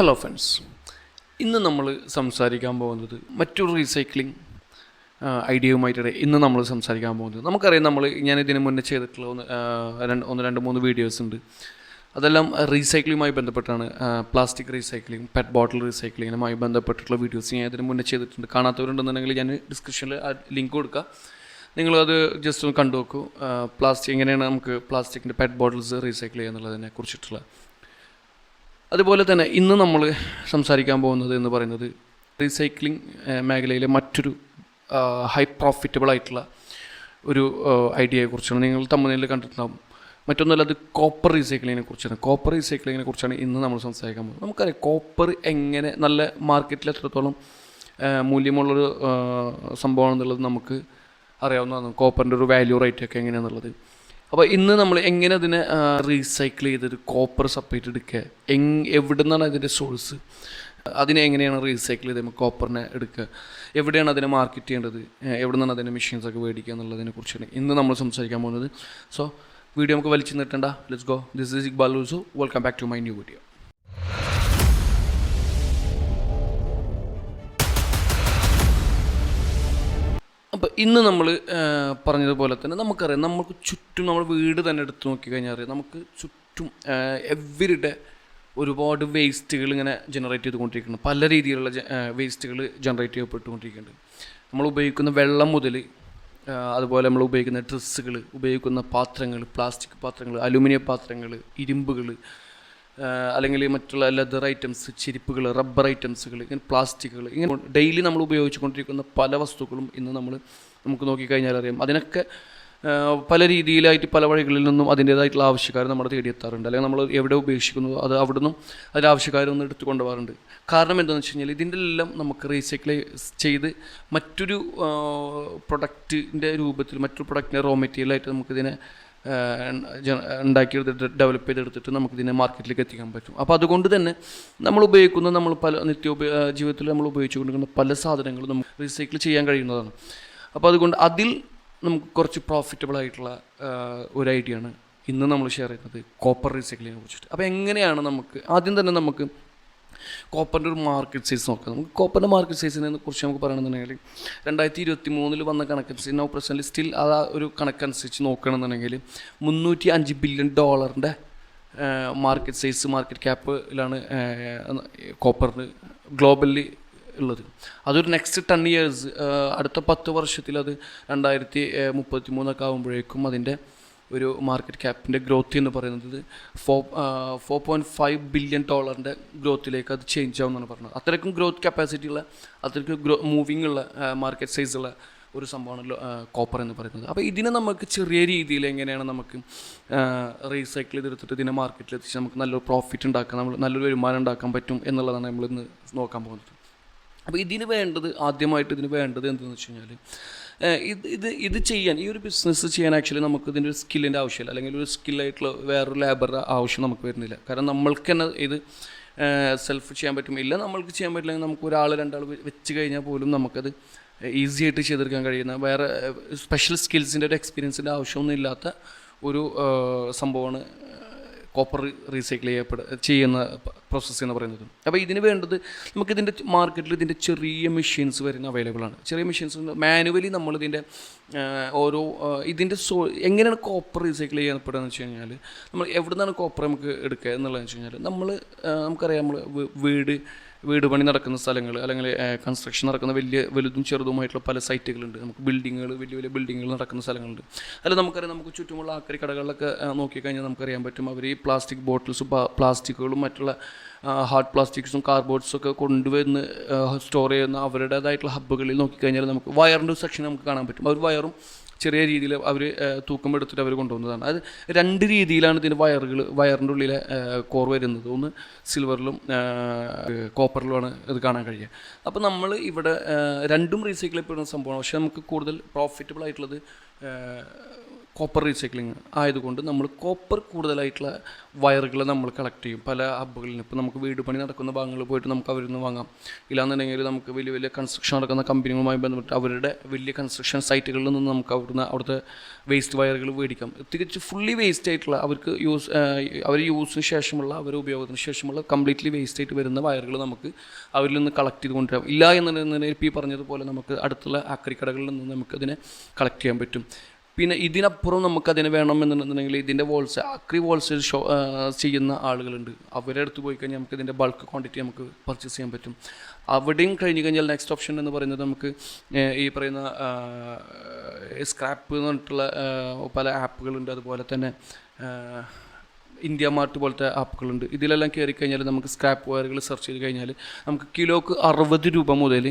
Hello friends ഇന്ന് നമ്മൾ സംസാരിക്കാൻ പോകുന്നത് മറ്റൊരു റീസൈക്ലിംഗ് ഐഡിയയുമായിട്ടാണ് ഇന്ന് നമ്മൾ സംസാരിക്കാൻ പോകുന്നത്. നമുക്കറിയാം നമ്മൾ ഞാൻ ഇതിന് മുന്നേ ചെയ്തിട്ടുള്ള ഒന്ന് ഒന്ന് രണ്ട് മൂന്ന് വീഡിയോസ് ഉണ്ട്. അതെല്ലാം റീസൈക്ലിങ്ങുമായി ബന്ധപ്പെട്ടാണ്. പ്ലാസ്റ്റിക് റീസൈക്ലിംഗ് പെറ്റ് ബോട്ടിൽ റീസൈക്ലിങ്ങിനുമായി ബന്ധപ്പെട്ടിട്ടുള്ള വീഡിയോസ് ഞാൻ ഇതിന് മുന്നേ ചെയ്തിട്ടുണ്ട്. കാണാത്തവരുണ്ടെന്നുണ്ടെങ്കിൽ ഞാൻ ഡിസ്ക്രിപ്ഷനിൽ ആ ലിങ്ക് കൊടുക്കുക നിങ്ങളത് ജസ്റ്റ് ഒന്ന് കണ്ടു നോക്കൂ പ്ലാസ്റ്റിക് എങ്ങനെയാണ് നമുക്ക് പ്ലാസ്റ്റിക്കിന്റെ പെറ്റ് ബോട്ടിൽസ് റീസൈക്കിൾ ചെയ്യുക എന്നുള്ളതിനെ കുറിച്ചിട്ടുള്ള അതുപോലെ തന്നെ ഇന്ന് നമ്മൾ സംസാരിക്കാൻ പോകുന്നത് എന്ന് പറയുന്നത് റീസൈക്ലിംഗ് മേഖലയിലെ മറ്റൊരു ഹൈ പ്രോഫിറ്റബിൾ ആയിട്ടുള്ള ഒരു ഐഡിയയെക്കുറിച്ചാണ് നിങ്ങൾ തമ്മിൽ കണ്ടിട്ടുണ്ടാകും മറ്റൊന്നുമല്ല അത് കോപ്പർ റീസൈക്ലിങ്ങിനെ കുറിച്ചാണ്. കോപ്പർ റീസൈക്ലിങ്ങിനെ കുറിച്ചാണ് ഇന്ന് നമ്മൾ സംസാരിക്കാൻ പോകുന്നത്. നമുക്കറിയാം കോപ്പർ എങ്ങനെ നല്ല മാർക്കറ്റിൽ എത്രത്തോളം മൂല്യമുള്ളൊരു സംഭവമാണെന്നുള്ളത് നമുക്ക് അറിയാവുന്നതാണ്. കോപ്പറിന്റെ ഒരു വാല്യൂ റേറ്റ് ഒക്കെ എങ്ങനെയാണെന്നുള്ളത് അപ്പോൾ ഇന്ന് നമ്മൾ എങ്ങനെ അതിനെ റീസൈക്കിൾ ചെയ്തത് കോപ്പർ സെപ്പറേറ്റ് എടുക്കുക? എങ് എവിടെ നിന്നാണ് അതിന്റെ സോഴ്സ് അതിനെ എങ്ങനെയാണ് റീസൈക്കിൾ ചെയ്ത് കോപ്പറിനെ എടുക്കുക? എവിടെയാണ് അതിനെ മാർക്കറ്റ് ചെയ്യേണ്ടത്? എവിടെ നിന്നാണ് അതിന്റെ മെഷീൻസ് ഒക്കെ മേടിക്കുക എന്നുള്ളതിനെ കുറിച്ചാണ് ഇന്ന് നമ്മൾ സംസാരിക്കാൻ പോകുന്നത്. സോ വീഡിയോ നമുക്ക് വലിച്ചു നിർത്തേണ്ട let's go this is Iqbal ലൂസു welcome back to my new video അപ്പോൾ ഇന്ന് നമ്മൾ പറഞ്ഞതുപോലെ തന്നെ നമുക്കറിയാം നമുക്ക് ചുറ്റും നമ്മൾ വീട് തന്നെ എടുത്ത് നോക്കിക്കഴിഞ്ഞാൽ അറിയാം. നമുക്ക് ചുറ്റും എവരിഡേ ഒരുപാട് വേസ്റ്റുകൾ ഇങ്ങനെ ജനറേറ്റ് ചെയ്തുകൊണ്ടിരിക്കുന്നു. പല രീതിയിലുള്ള വേസ്റ്റുകൾ ജനറേറ്റ് ചെയ്യപ്പെട്ടുകൊണ്ടിരിക്കുന്നുണ്ട്. നമ്മൾ ഉപയോഗിക്കുന്ന വെള്ളം മുതൽ അതുപോലെ നമ്മൾ ഉപയോഗിക്കുന്ന ഡ്രസ്സുകൾ ഉപയോഗിക്കുന്ന പാത്രങ്ങൾ പ്ലാസ്റ്റിക് പാത്രങ്ങൾ അലുമിനിയം പാത്രങ്ങൾ ഇരുമ്പുകൾ അല്ലെങ്കിൽ മറ്റുള്ള ലെതർ ഐറ്റംസ് ചിരിപ്പുകൾ റബ്ബർ ഐറ്റംസുകൾ ഇങ്ങനെ പ്ലാസ്റ്റിക്കുകൾ ഇങ്ങനെ ഡെയിലി നമ്മൾ ഉപയോഗിച്ചുകൊണ്ടിരിക്കുന്ന പല വസ്തുക്കളും ഇന്ന് നമ്മൾ നമുക്ക് നോക്കിക്കഴിഞ്ഞാൽ അറിയാം. അതിനൊക്കെ പല രീതിയിലായിട്ട് പല വഴികളിൽ നിന്നും അതിന്റേതായിട്ടുള്ള ആവശ്യക്കാർ നമ്മുടെ തേടിയെത്താറുണ്ട്. അല്ലെങ്കിൽ നമ്മൾ എവിടെ ഉപേക്ഷിക്കുന്നു അത് അവിടെ നിന്നും അതിന്റെ ആവശ്യക്കാരൊന്നും എടുത്തു കൊണ്ടുപോകാറുണ്ട്. കാരണം എന്താണെന്ന് വെച്ച് കഴിഞ്ഞാൽ ഇതിന്റെ എല്ലാം നമുക്ക് റീസൈക്കിൾ ചെയ്ത് മറ്റൊരു പ്രൊഡക്റ്റിന്റെ രൂപത്തിൽ മറ്റൊരു പ്രൊഡക്റ്റിന്റെ റോ മെറ്റീരിയലായിട്ട് നമുക്കിതിനെ ഉണ്ടാക്കിയെടുത്തിട്ട് ഡെവലപ്പ് ചെയ്തെടുത്തിട്ട് നമുക്കിതിനെ മാർക്കറ്റിലേക്ക് എത്തിക്കാൻ പറ്റും. അപ്പോൾ അതുകൊണ്ട് തന്നെ നമ്മൾ ഉപയോഗിക്കുന്ന നമ്മൾ പല നിത്യ ജീവിതത്തിൽ നമ്മൾ ഉപയോഗിച്ചുകൊണ്ടിരിക്കുന്ന പല സാധനങ്ങളും നമുക്ക് റീസൈക്കിൾ ചെയ്യാൻ കഴിയുന്നതാണ്. അപ്പോൾ അതുകൊണ്ട് അതിൽ നമുക്ക് കുറച്ച് പ്രോഫിറ്റബിൾ ആയിട്ടുള്ള ഒരു ഐഡിയ ആണ് ഇന്ന് നമ്മൾ ഷെയർ ചെയ്യുന്നത് കോപ്പർ റീസൈക്ലിങ്ങിനെ കുറിച്ചിട്ട്. അപ്പോൾ എങ്ങനെയാണ് നമുക്ക് ആദ്യം തന്നെ നമുക്ക് കോപ്പറിന്റെ ഒരു മാർക്കറ്റ് സൈസ് നോക്കാം. നമുക്ക് കോപ്പറിന്റെ മാർക്കറ്റ് സൈസിനെ കുറിച്ച് നമുക്ക് പറയണമെന്നുണ്ടെങ്കിൽ രണ്ടായിരത്തി ഇരുപത്തി മൂന്നിൽ വന്ന കണക്കനുസരിച്ച് നോ പ്രസന്റ് സ്റ്റിൽ ആ ഒരു കണക്കനുസരിച്ച് നോക്കുകയാണെന്നുണ്ടെങ്കിൽ മുന്നൂറ്റി അഞ്ച് ബില്യൺ ഡോളറിന്റെ മാർക്കറ്റ് സൈസ് മാർക്കറ്റ് ക്യാപ്പിലാണ് കോപ്പറിന് ഗ്ലോബലി ഉള്ളത്. അതൊരു നെക്സ്റ്റ് ടെൻ ഇയേഴ്സ് അടുത്ത പത്ത് വർഷത്തിൽ അത് രണ്ടായിരത്തി മുപ്പത്തി മൂന്നൊക്കെ ആകുമ്പോഴേക്കും അതിന്റെ ഒരു മാർക്കറ്റ് ക്യാപ്പിന്റെ ഗ്രോത്ത് എന്ന് പറയുന്നത് four four point five billion ഡോളറിന്റെ ഗ്രോത്തിലേക്ക് അത് ചേഞ്ച് ആവുമെന്നാണ് പറഞ്ഞത്. അത്രയ്ക്കും ഗ്രോത്ത് കപ്പാസിറ്റി ഉള്ള അത്രയ്ക്കും ഗ്രോ മൂവിങ് ഉള്ള മാർക്കറ്റ് സൈസ് ഉള്ള ഒരു സംഭവമാണ് കോപ്പർ എന്ന് പറയുന്നത്. അപ്പോൾ ഇതിനെ നമുക്ക് ചെറിയ രീതിയിൽ എങ്ങനെയാണ് നമുക്ക് റീസൈക്കിൾ ചെയ്തെടുത്തിട്ട് ഇതിനെ മാർക്കറ്റിൽ എത്തിച്ച് നമുക്ക് നല്ലൊരു പ്രോഫിറ്റ് ഉണ്ടാക്കാം നമ്മൾ നല്ലൊരു വരുമാനം ഉണ്ടാക്കാൻ പറ്റും എന്നുള്ളതാണ് നമ്മൾ ഇന്ന് നോക്കാൻ പോകുന്നത്. അപ്പോൾ ഇതിന് വേണ്ടത് ആദ്യമായിട്ട് ഇതിന് വേണ്ടത് എന്തെന്ന് വെച്ച് കഴിഞ്ഞാൽ ഇത് ഇത് ഇത് ചെയ്യാൻ ഈ ഒരു ബിസിനസ് ചെയ്യാൻ ആക്ച്വലി നമുക്ക് ഇതിന്റെ ഒരു സ്കില്ലിന്റെ ആവശ്യമില്ല. അല്ലെങ്കിൽ ഒരു സ്കില്ലായിട്ടുള്ള വേറൊരു ലേബറുടെ ആവശ്യം നമുക്ക് വരുന്നില്ല. കാരണം നമ്മൾക്ക് തന്നെ ഇത് സെൽഫ് ചെയ്യാൻ പറ്റും. ഇല്ല നമ്മൾക്ക് ചെയ്യാൻ പറ്റില്ലെങ്കിൽ നമുക്ക് ഒരാൾ രണ്ടാൾ വെച്ച് കഴിഞ്ഞാൽ പോലും നമുക്കത് ഈസി ആയിട്ട് ചെയ്തെടുക്കാൻ കഴിയുന്ന വേറെ സ്പെഷ്യൽ സ്കിൽസിന്റെ ഒരു എക്സ്പീരിയൻസിന്റെ ആവശ്യമൊന്നും ഇല്ലാത്ത ഒരു സംഭവമാണ് കോപ്പർ റീസൈക്കിൾ ചെയ്യപ്പെട ചെയ്യുന്ന പ്രോസസ്സ് എന്ന് പറയുന്നത്. അപ്പോൾ ഇതിന് വേണ്ടത് നമുക്കിതിന്റെ മാർക്കറ്റിൽ ഇതിന്റെ ചെറിയ മെഷീൻസ് വരുന്ന അവൈലബിൾ ആണ്. ചെറിയ മെഷീൻസ് മാനുവലി നമ്മളിതിന്റെ ഓരോ ഇതിന്റെ സോ എങ്ങനെയാണ് കോപ്പർ റീസൈക്കിൾ ചെയ്യപ്പെടുക എന്ന് വെച്ച് കഴിഞ്ഞാൽ നമ്മൾ എവിടെ നിന്നാണ് കോപ്പർ നമുക്ക് എടുക്കുക എന്നുള്ളതെന്ന് വെച്ച് കഴിഞ്ഞാൽ നമ്മൾ നമുക്കറിയാം നമ്മൾ വീട് വീട് പണി നടക്കുന്ന സ്ഥലങ്ങൾ അല്ലെങ്കിൽ കൺസ്ട്രക്ഷൻ നടക്കുന്ന വലിയ വലുതും ചെറുതുമായിട്ടുള്ള പല സൈറ്റുകളുണ്ട് നമുക്ക് ബിൽഡിങ്ങുകൾ വലിയ വലിയ ബിൽഡിങ്ങുകൾ നടക്കുന്ന സ്ഥലങ്ങളുണ്ട്. അല്ല നമുക്കറിയാം നമുക്ക് ചുറ്റുമുള്ള ആക്രി കടകളിലൊക്കെ നോക്കിക്കഴിഞ്ഞാൽ നമുക്കറിയാൻ പറ്റും അവർ ഈ പ്ലാസ്റ്റിക് ബോട്ടിൽസും പ്ലാസ്റ്റിക്കുകളും മറ്റുള്ള ഹാർഡ് പ്ലാസ്റ്റിക്സും കാർഡ്ബോർഡ്സും ഒക്കെ കൊണ്ടുവന്ന് സ്റ്റോർ ചെയ്യുന്ന അവരുടേതായിട്ടുള്ള ഹബ്ബുകളിൽ നോക്കിക്കഴിഞ്ഞാൽ നമുക്ക് വയറിന്റെ സെക്ഷൻ നമുക്ക് കാണാൻ പറ്റും. അവർ വയറും ചെറിയ രീതിയിൽ അവർ തൂക്കം എടുത്തിട്ട് അവർ കൊണ്ടുവന്നതാണ്. അത് രണ്ട് രീതിയിലാണ് ഇതിന് വയറുകൾ വയറിന്റെ ഉള്ളിലെ കോർ വരുന്നത്. ഒന്ന് സിൽവറിലും കോപ്പറിലുമാണ് ഇത് കാണാൻ കഴിയുക. അപ്പോൾ നമ്മൾ ഇവിടെ രണ്ടും റീസൈക്കിൾ ചെയ്യപ്പെടുന്ന സംഭവമാണ്. പക്ഷേ നമുക്ക് കൂടുതൽ പ്രോഫിറ്റബിൾ ആയിട്ടുള്ളത് കോപ്പർ റീസൈക്ലിങ് ആയതുകൊണ്ട് നമ്മൾ കോപ്പർ കൂടുതലായിട്ടുള്ള വയറുകൾ നമ്മൾ കളക്ട് ചെയ്യും. പല ഹബ്ബുകളിൽ നിന്ന് ഇപ്പോൾ നമുക്ക് വീട് പണി നടക്കുന്ന ഭാഗങ്ങളിൽ പോയിട്ട് നമുക്ക് അവരിൽ നിന്ന് വാങ്ങാം. ഇല്ലാന്നുണ്ടെങ്കിൽ നമുക്ക് വലിയ വലിയ കൺസ്ട്രക്ഷൻ നടക്കുന്ന കമ്പനികളുമായി ബന്ധപ്പെട്ട് അവരുടെ വലിയ കൺസ്ട്രക്ഷൻ സൈറ്റുകളിൽ നിന്ന് നമുക്ക് അവിടുന്ന് അവിടുത്തെ വേസ്റ്റ് വയറുകൾ മേടിക്കാം. തികച്ച് ഫുള്ളി വേസ്റ്റ് ആയിട്ടുള്ള അവർക്ക് യൂസ് അവർ യൂസിന് ശേഷമുള്ള അവർ ഉപയോഗത്തിന് ശേഷമുള്ള കംപ്ലീറ്റ്ലി വേസ്റ്റ് ആയിട്ട് വരുന്ന വയറുകൾ നമുക്ക് അവരിൽ നിന്ന് കളക്ട് ചെയ്ത് കൊണ്ടുവരാം. ഇല്ല എന്നുണ്ടെങ്കിൽ ഇപ്പോൾ ഈ പറഞ്ഞതുപോലെ നമുക്ക് അടുത്തുള്ള ആക്രിക്കടകളിൽ നിന്ന് നമുക്ക് അതിനെ കളക്ട് ചെയ്യാൻ പറ്റും. പിന്നെ ഇതിനപ്പുറം നമുക്കതിന് വേണമെന്നുണ്ടെന്നുണ്ടെങ്കിൽ ഇതിന്റെ വോൾസ് അക്രി വോൾസ് ഷോ ചെയ്യുന്ന ആളുകളുണ്ട്. അവരെ അടുത്ത് പോയി കഴിഞ്ഞാൽ നമുക്ക് ഇതിന്റെ ബൾക്ക് ക്വാണ്ടിറ്റി നമുക്ക് പർച്ചേസ് ചെയ്യാൻ പറ്റും. അവിടെയും കഴിഞ്ഞ് കഴിഞ്ഞാൽ നെക്സ്റ്റ് ഓപ്ഷൻ എന്ന് പറയുന്നത് നമുക്ക് ഈ പറയുന്ന സ്ക്രാപ്പ് എന്ന് പറഞ്ഞിട്ടുള്ള പല ആപ്പുകളുണ്ട് അതുപോലെ തന്നെ ഇന്ത്യ മാർട്ട് പോലത്തെ ആപ്പുകളുണ്ട് ഇതിലെല്ലാം കയറി കഴിഞ്ഞാൽ നമുക്ക് സ്ക്രാപ്പ് വയറുകൾ സെർച്ച് ചെയ്ത് കഴിഞ്ഞാൽ നമുക്ക് കിലോക്ക് അറുപത് രൂപ മുതൽ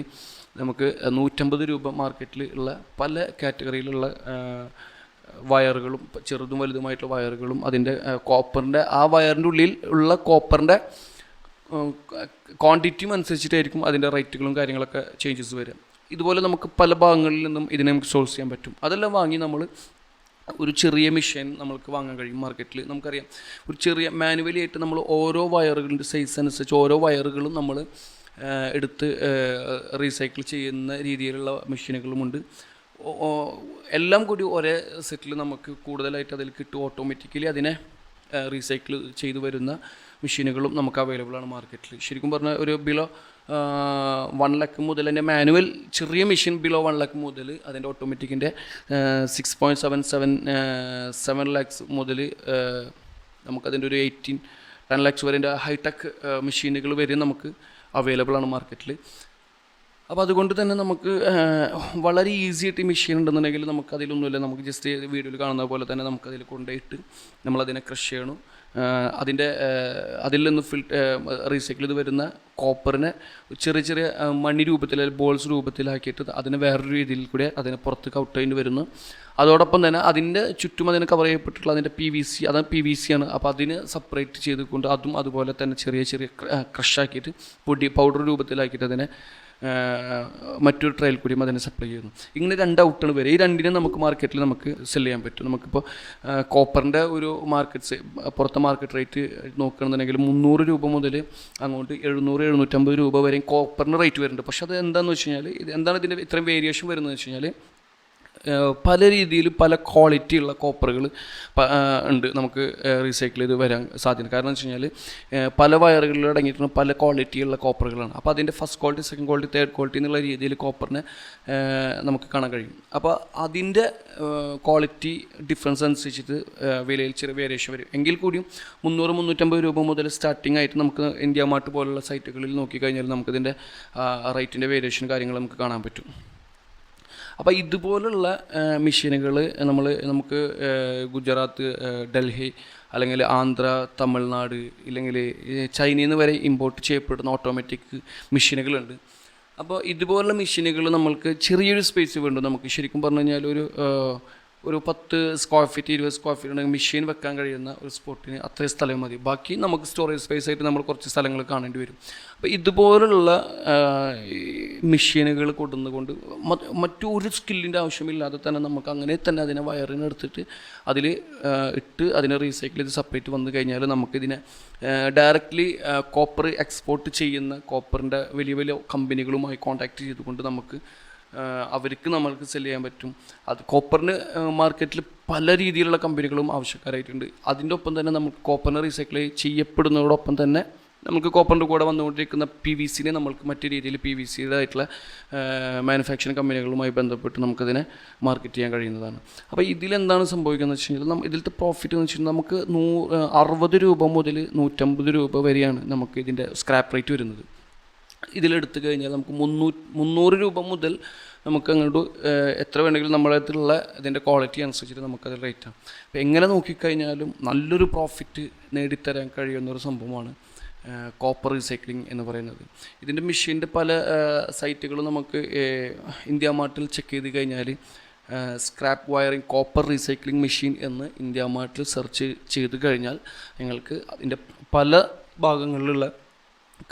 നമുക്ക് നൂറ്റമ്പത് രൂപ മാർക്കറ്റിൽ ഉള്ള പല കാറ്റഗറിയിലുള്ള വയറുകളും ചെറുതും വലുതുമായിട്ടുള്ള വയറുകളും അതിന്റെ കോപ്പറിന്റെ ആ വയറിന്റെ ഉള്ളിൽ ഉള്ള കോപ്പറിന്റെ ക്വാണ്ടിറ്റിയും അനുസരിച്ചിട്ടായിരിക്കും അതിന്റെ റേറ്റുകളും കാര്യങ്ങളൊക്കെ ചേഞ്ചസ് വരിക. ഇതുപോലെ നമുക്ക് പല ഭാഗങ്ങളിൽ നിന്നും ഇതിനെ നമുക്ക് സോൾവ് ചെയ്യാൻ പറ്റും. അതെല്ലാം വാങ്ങി നമ്മൾ ഒരു ചെറിയ മെഷീൻ നമ്മൾക്ക് വാങ്ങാൻ കഴിയും മാർക്കറ്റിൽ നമുക്കറിയാം ഒരു ചെറിയ മാനുവലി ആയിട്ട് നമ്മൾ ഓരോ വയറുകളുടെ സൈസ് അനുസരിച്ച് ഓരോ വയറുകളും നമ്മൾ എടുത്ത് റീസൈക്കിൾ ചെയ്യുന്ന രീതിയിലുള്ള മെഷീനുകളുമുണ്ട്. എല്ലാം കൂടി ഒരേ സെറ്റിൽ നമുക്ക് കൂടുതലായിട്ട് അതിൽ കിട്ടും. ഓട്ടോമാറ്റിക്കലി അതിനെ റീസൈക്കിൾ ചെയ്തു വരുന്ന മെഷീനുകളും നമുക്ക് അവൈലബിൾ ആണ് മാർക്കറ്റിൽ ശരിക്കും പറഞ്ഞാൽ ഒരു ബിലോ വൺ ലാക്ക് മുതൽ തന്നെ മാനുവൽ ചെറിയ മെഷീൻ ബിലോ വൺ ലാക്ക് മുതൽ അതിന്റെ ഓട്ടോമാറ്റിക്കിന്റെ six point seven seven seven lakhs മുതൽ നമുക്കതിന്റെ ഒരു എയ്റ്റീൻ ടെൻ ലാക്സ് വരെ ഹൈടെക് മെഷീനുകൾ വരെ നമുക്ക് അവൈലബിൾ ആണ് മാർക്കറ്റിൽ അപ്പോൾ അതുകൊണ്ട് തന്നെ നമുക്ക് വളരെ ഈസി ആയിട്ട് മെഷീൻ ഉണ്ടെന്നുണ്ടെങ്കിൽ നമുക്ക് അതിലൊന്നുമില്ല. നമുക്ക് ജസ്റ്റ് വീഡിയോയിൽ കാണുന്ന പോലെ തന്നെ നമുക്കതിൽ കൊണ്ടുപോയിട്ട് നമ്മളതിനെ ക്രഷ് ചെയ്യണം. അതിന്റെ അതിൽ നിന്ന് ഫിൽ റീസൈക്കിൾ ചെയ്ത് വരുന്ന കോപ്പറിനെ ചെറിയ ചെറിയ മണി രൂപത്തിൽ ബോൾസ് രൂപത്തിലാക്കിയിട്ട് അതിനെ വേറൊരു രീതിയിൽ കൂടെ അതിനെ പുറത്ത് കൗട്ട് ചെയ്ത് വരുന്നു. അതോടൊപ്പം തന്നെ അതിന്റെ ചുറ്റും അതിന് കവർ ചെയ്യപ്പെട്ടിട്ടുള്ള അതിന്റെ പി വി സി അതാണ് പി വി സി ആണ്. അപ്പോൾ അതിന് സെപ്പറേറ്റ് ചെയ്തുകൊണ്ട് അതും അതുപോലെ തന്നെ ചെറിയ ചെറിയ ക്രഷാക്കിയിട്ട് പൊടി പൗഡർ രൂപത്തിലാക്കിയിട്ട് അതിനെ മറ്റൊരു ട്രയൽ കൂടിയും അതിനെ സപ്ലൈ ചെയ്യുന്നു. ഇങ്ങനെ രണ്ട് ഔട്ടുകൾ വരെ ഈ രണ്ടിനും നമുക്ക് മാർക്കറ്റിൽ നമുക്ക് സെൽ ചെയ്യാൻ പറ്റും. നമുക്കിപ്പോൾ കോപ്പറിന്റെ ഒരു മാർക്കറ്റ്സ് പുറത്തെ മാർക്കറ്റ് റേറ്റ് നോക്കുകയാണെന്നുണ്ടെങ്കിൽ മുന്നൂറ് രൂപ മുതൽ അങ്ങോട്ട് എഴുന്നൂറ് എഴുന്നൂറ്റമ്പത് രൂപ വരെയും കോപ്പറിന്റെ റേറ്റ് വരുന്നുണ്ട്. പക്ഷേ അത് എന്താണെന്ന് വെച്ച് കഴിഞ്ഞാൽ ഇത് എന്താണ് ഇതിന്റെ ഇത്രയും വേരിയേഷൻ വരുന്നത് വെച്ച് കഴിഞ്ഞാൽ പല രീതിയിൽ പല ക്വാളിറ്റിയുള്ള കോപ്പറുകൾ ഉണ്ട് നമുക്ക് റീസൈക്കിൾ ചെയ്ത് വരാൻ സാധ്യത. കാരണം എന്ന് വെച്ച് കഴിഞ്ഞാൽ പല വയറുകളിൽ അടങ്ങിയിട്ടുള്ള പല ക്വാളിറ്റിയുള്ള കോപ്പറുകളാണ് അപ്പോൾ അതിന്റെ first quality second quality third quality എന്നുള്ള രീതിയിൽ കോപ്പറിനെ നമുക്ക് കാണാൻ കഴിയും. അപ്പോൾ അതിന്റെ ക്വാളിറ്റി ഡിഫറൻസ് അനുസരിച്ചിട്ട് വിലയിൽ ചെറിയ വേരിയേഷൻ വരും. എങ്കിൽ കൂടിയും മുന്നൂറ് മുന്നൂറ്റമ്പത് രൂപ മുതൽ സ്റ്റാർട്ടിംഗ് ആയിട്ട് നമുക്ക് ഇന്ത്യ മാർട്ട് പോലുള്ള സൈറ്റുകളിൽ നോക്കിക്കഴിഞ്ഞാൽ നമുക്കിതിന്റെ റേറ്റിന്റെ വേരിയേഷൻ കാര്യങ്ങൾ നമുക്ക് കാണാൻ പറ്റും. അപ്പോൾ ഇതുപോലുള്ള മെഷീനുകൾ നമ്മൾ നമുക്ക് ഗുജറാത്ത് ഡൽഹി അല്ലെങ്കിൽ ആന്ധ്ര തമിഴ്നാട് ഇല്ലെങ്കിൽ ചൈനയിൽ നിന്ന് വരെ ഇമ്പോർട്ട് ചെയ്യപ്പെടുന്ന ഓട്ടോമാറ്റിക് മെഷീനുകളുണ്ട്. അപ്പോൾ ഇതുപോലുള്ള മെഷീനുകൾ നമ്മൾക്ക് ചെറിയൊരു സ്പേസ് വേണ്ടു. നമുക്ക് ശരിക്കും പറഞ്ഞു കഴിഞ്ഞാൽ ഒരു ഒരു പത്ത് സ്ക്വയർ ഫീറ്റ് ഇരുപത് സ്ക്വയർ ഫീറ്റ് ഉണ്ടെങ്കിൽ മെഷീൻ വെക്കാൻ കഴിയുന്ന ഒരു സ്പോട്ടിന് അത്രയും സ്ഥലം മതി. ബാക്കി നമുക്ക് സ്റ്റോറേജ് സ്പേസ് ആയിട്ട് നമ്മൾ കുറച്ച് സ്ഥലങ്ങൾ കാണേണ്ടി വരും. അപ്പോൾ ഇതുപോലുള്ള മെഷീനുകൾ കൊടുന്നുകൊണ്ട് മറ്റു മറ്റൊരു സ്കില്ലിന്റെ ആവശ്യമില്ലാതെ തന്നെ നമുക്ക് അങ്ങനെ തന്നെ അതിനെ വയറിന് എടുത്തിട്ട് അതിൽ ഇട്ട് അതിനെ റീസൈക്കിൾ ചെയ്ത് സെപ്പറേറ്റ് വന്നു കഴിഞ്ഞാൽ നമുക്കിതിനെ ഡയറക്റ്റ്ലി കോപ്പർ എക്സ്പോർട്ട് ചെയ്യുന്ന കോപ്പറിന്റെ വലിയ വലിയ കമ്പനികളുമായി കോൺടാക്ട് ചെയ്തുകൊണ്ട് നമുക്ക് അവർക്ക് നമ്മൾക്ക് സെൽ ചെയ്യാൻ പറ്റും. അത് കോപ്പറിന് മാർക്കറ്റിൽ പല രീതിയിലുള്ള കമ്പനികളും ആവശ്യക്കാരായിട്ടുണ്ട്. അതിന്റെ ഒപ്പം തന്നെ നമുക്ക് കോപ്പറിന് റീസൈക്കിൾ ചെയ്യപ്പെടുന്നതോടൊപ്പം തന്നെ നമുക്ക് കോപ്പറിന്റെ കൂടെ വന്നുകൊണ്ടിരിക്കുന്ന പി വി സിനെ നമ്മൾക്ക് മറ്റു രീതിയിൽ പി വി സിയുടെ ആയിട്ടുള്ള മാനുഫാക്ചറിങ് കമ്പനികളുമായി ബന്ധപ്പെട്ട് നമുക്കതിനെ മാർക്കറ്റ് ചെയ്യാൻ കഴിയുന്നതാണ്. അപ്പോൾ ഇതിലെന്താണ് സംഭവിക്കുന്നത് വെച്ച് കഴിഞ്ഞാൽ നമ്മൾ ഇതിലത്തെ പ്രോഫിറ്റ് എന്ന് വെച്ചാൽ നമുക്ക് നൂ അറുപത് രൂപ മുതൽ നൂറ്റമ്പത് രൂപ വരെയാണ് നമുക്ക് ഇതിന്റെ സ്ക്രാപ്പ് റേറ്റ് വരുന്നത്. ഇതിലെടുത്ത് കഴിഞ്ഞാൽ നമുക്ക് മുന്നൂറ് മുന്നൂറ് രൂപ മുതൽ നമുക്ക് അങ്ങോട്ട് എത്ര വേണമെങ്കിലും നമ്മുടെ അടുത്തുള്ള ഇതിന്റെ ക്വാളിറ്റി അനുസരിച്ചിട്ട് നമുക്കത് റേറ്റാണ് അപ്പോൾ എങ്ങനെ നോക്കിക്കഴിഞ്ഞാലും നല്ലൊരു പ്രോഫിറ്റ് നേടിത്തരാൻ കഴിയുന്ന ഒരു സംഭവമാണ് കോപ്പർ റീസൈക്ലിംഗ് എന്ന് പറയുന്നത്. ഇതിന്റെ മെഷീന്റെ പല സൈറ്റുകളും നമുക്ക് ഇന്ത്യ മാർട്ടിൽ ചെക്ക് ചെയ്ത് കഴിഞ്ഞാൽ scrap wiring copper recycling machine എന്ന് ഇന്ത്യ മാർട്ടിൽ സെർച്ച് ചെയ്ത് കഴിഞ്ഞാൽ നിങ്ങൾക്ക് അതിന്റെ പല ഭാഗങ്ങളിലുള്ള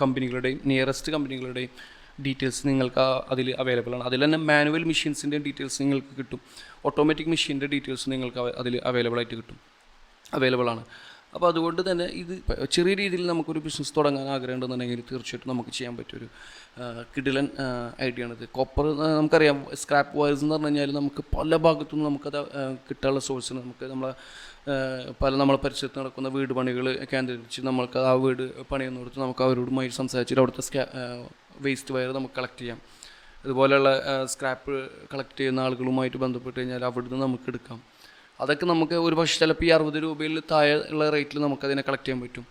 കമ്പനികളുടെയും നിയറസ്റ്റ് കമ്പനികളുടെയും ഡീറ്റെയിൽസ് നിങ്ങൾക്ക് അതിൽ അവൈലബിൾ ആണ്. അതിൽ തന്നെ മാനുവൽ മെഷീൻസിന്റെ ഡീറ്റെയിൽസ് നിങ്ങൾക്ക് കിട്ടും. ഓട്ടോമാറ്റിക് മെഷീന്റെ ഡീറ്റെയിൽസ് നിങ്ങൾക്ക് അതിൽ അവൈലബിൾ ആയിട്ട് കിട്ടും. അവൈലബിൾ ആണ്. അപ്പോൾ അതുകൊണ്ട് തന്നെ ഇത് ചെറിയ രീതിയിൽ നമുക്കൊരു ബിസിനസ് തുടങ്ങാൻ ആഗ്രഹം ഉണ്ടെന്നുണ്ടെങ്കിൽ തീർച്ചയായിട്ടും നമുക്ക് ചെയ്യാൻ പറ്റിയൊരു കിടിലൻ ഐഡിയ ആണിത് കോപ്പർ നമുക്കറിയാം സ്ക്രാപ്പ് വയർസ് എന്ന് പറഞ്ഞു കഴിഞ്ഞാൽ നമുക്ക് പല ഭാഗത്തുനിന്നും നമുക്കത് കിട്ടാനുള്ള സോഴ്സിന് നമുക്ക് നമ്മളെ പല നമ്മളെ പരിസരത്ത് നടക്കുന്ന വീട് പണികൾ കേന്ദ്രീകരിച്ച് നമ്മൾക്ക് ആ വീട് പണിയുന്നിടത്ത് നമുക്ക് അവരോടുമായി സംസാരിച്ചിട്ട് അവിടുത്തെ സ്കാ വേസ്റ്റ് വയർ നമുക്ക് കളക്ട് ചെയ്യാം. അതുപോലെയുള്ള സ്ക്രാപ്പ് കളക്ട് ചെയ്യുന്ന ആളുകളുമായിട്ട് ബന്ധപ്പെട്ട് കഴിഞ്ഞാൽ അവിടുന്ന് നമുക്ക് എടുക്കാം. അതൊക്കെ നമുക്ക് ഒരു പക്ഷേ ചിലപ്പോൾ ഈ അറുപത് രൂപയിൽ താഴെ ഉള്ള റേറ്റിൽ നമുക്കതിനെ കളക്ട് ചെയ്യാൻ പറ്റും.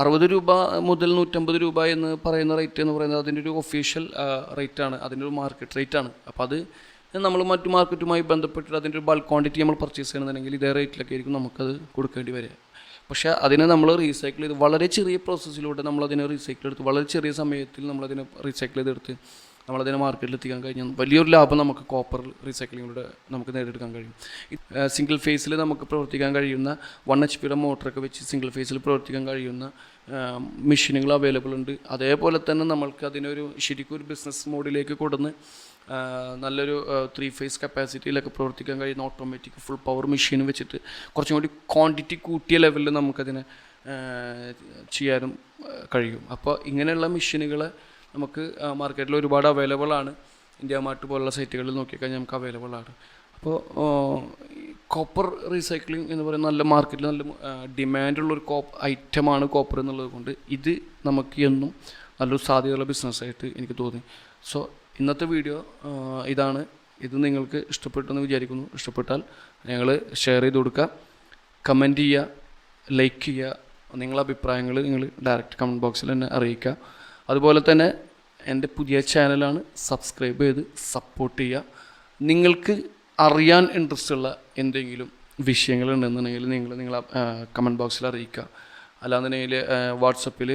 അറുപത് രൂപ മുതൽ നൂറ്റമ്പത് രൂപ എന്ന് പറയുന്ന റേറ്റ് എന്ന് പറയുന്നത് അതിന്റെ ഒരു ഒഫീഷ്യൽ റേറ്റാണ് അതിന്റെ ഒരു മാർക്കറ്റ് റേറ്റാണ് അപ്പോൾ അത് നമ്മൾ മറ്റു മാർക്കറ്റുമായി ബന്ധപ്പെട്ടിട്ട് അതിന്റെ ഒരു ബൾക്ക് ക്വാണ്ടിറ്റി നമ്മൾ പർച്ചേസ് ചെയ്യണമെന്നുണ്ടെങ്കിൽ ഇതേ റേറ്റിലൊക്കെ ആയിരിക്കും നമുക്കത് കൊടുക്കേണ്ടി വരിക. പക്ഷേ അതിനെ നമ്മൾ റീസൈക്കിൾ ചെയ്ത് വളരെ ചെറിയ പ്രോസസ്സിലൂടെ നമ്മളതിനെ റീസൈക്കിൾ എടുത്ത് വളരെ ചെറിയ സമയത്തിൽ നമ്മളതിനെ റീസൈക്കിൾ ചെയ്തെടുത്ത് നമ്മളതിനെ മാർക്കറ്റിൽ എത്തിക്കാൻ കഴിഞ്ഞാൽ വലിയൊരു ലാഭം നമുക്ക് കോപ്പർ റീസൈക്ലിങ്ങിലൂടെ നമുക്ക് നേടിയെടുക്കാൻ കഴിയും. സിംഗിൾ ഫേസിൽ നമുക്ക് പ്രവർത്തിക്കാൻ കഴിയുന്ന വൺ എച്ച് പിയുടെ മോട്ടറൊക്കെ വെച്ച് സിംഗിൾ ഫേസിൽ പ്രവർത്തിക്കാൻ കഴിയുന്ന മെഷീനുകൾ അവൈലബിൾ ഉണ്ട്. അതേപോലെ തന്നെ നമ്മൾക്ക് അതിനൊരു ശരിക്കും ഒരു ബിസിനസ് മോഡിലേക്ക് കൊടുന്ന് നല്ലൊരു ത്രീ ഫേസ് കപ്പാസിറ്റിയിലൊക്കെ പ്രവർത്തിക്കാൻ കഴിയുന്ന ഓട്ടോമാറ്റിക് ഫുൾ പവർ മെഷീൻ വെച്ചിട്ട് കുറച്ചും കൂടി ക്വാണ്ടിറ്റി കൂട്ടിയ ലെവലിൽ നമുക്കതിനെ ചെയ്യാനും കഴിയും. അപ്പോൾ ഇങ്ങനെയുള്ള മെഷീനുകൾ നമുക്ക് മാർക്കറ്റിൽ ഒരുപാട് അവൈലബിൾ ആണ്. ഇന്ത്യ മാർട്ട് പോലുള്ള സൈറ്റുകളിൽ നോക്കിക്കഴിഞ്ഞാൽ നമുക്ക് അവൈലബിൾ ആണ്. അപ്പോൾ കോപ്പർ റീസൈക്ലിംഗ് എന്ന് പറയുന്ന നല്ല മാർക്കറ്റിൽ നല്ല ഡിമാൻഡുള്ള ഒരു കോപ്പ് ഐറ്റമാണ് കോപ്പർ എന്നുള്ളത് കൊണ്ട് ഇത് നമുക്ക് എന്നും നല്ലൊരു സാധ്യതയുള്ള ബിസിനസ്സായിട്ട് എനിക്ക് തോന്നി. സോ ഇന്നത്തെ വീഡിയോ ഇതാണ്. ഇത് നിങ്ങൾക്ക് ഇഷ്ടപ്പെട്ടെന്ന് വിചാരിക്കുന്നു. ഇഷ്ടപ്പെട്ടാൽ ഞങ്ങൾ ഷെയർ ചെയ്ത് കൊടുക്കുക. കമന്റ് ചെയ്യുക ലൈക്ക് ചെയ്യുക. നിങ്ങളുടെ അഭിപ്രായങ്ങൾ നിങ്ങൾ ഡയറക്റ്റ് കമന്റ് ബോക്സിൽ തന്നെ അറിയിക്കുക. അതുപോലെ തന്നെ എന്റെ പുതിയ ചാനലാണ് സബ്സ്ക്രൈബ് ചെയ്ത് സപ്പോർട്ട് ചെയ്യുക. നിങ്ങൾക്ക് അറിയാൻ ഇൻട്രസ്റ്റ് ഉള്ള എന്തെങ്കിലും വിഷയങ്ങളുണ്ടെന്നുണ്ടെങ്കിൽ നിങ്ങൾ നിങ്ങൾ കമന്റ് ബോക്സിൽ അറിയിക്കുക. അല്ലാന്നുണ്ടെങ്കിൽ വാട്സപ്പിൽ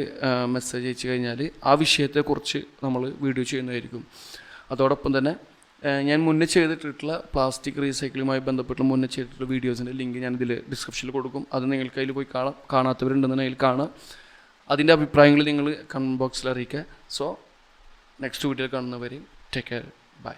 മെസ്സേജ് അയച്ചു കഴിഞ്ഞാൽ ആ വിഷയത്തെക്കുറിച്ച് നമ്മൾ വീഡിയോ ചെയ്യുന്നതായിരിക്കും. അതോടൊപ്പം തന്നെ ഞാൻ മുന്നേ ചെയ്തിട്ടുള്ള പ്ലാസ്റ്റിക് റീസൈക്കിളുമായി ബന്ധപ്പെട്ട് മുന്നേ ചെയ്തിട്ടുള്ള വീഡിയോസിന്റെ ലിങ്ക് ഞാൻ ഡിസ്ക്രിപ്ഷനിൽ കൊടുക്കും. അത് നിങ്ങൾക്ക് അതിൽ പോയി കാണാം കാണാത്തവരുണ്ടെന്നുണ്ടെങ്കിൽ കാണാം. അതിന്റെ അഭിപ്രായങ്ങൾ നിങ്ങൾ കമന്റ് ബോക്സിൽ അറിയിക്കുക. സോ നെക്സ്റ്റ് വീഡിയോയിൽ കാണുന്നവരെയും ടേക്ക് കെയർ ബൈ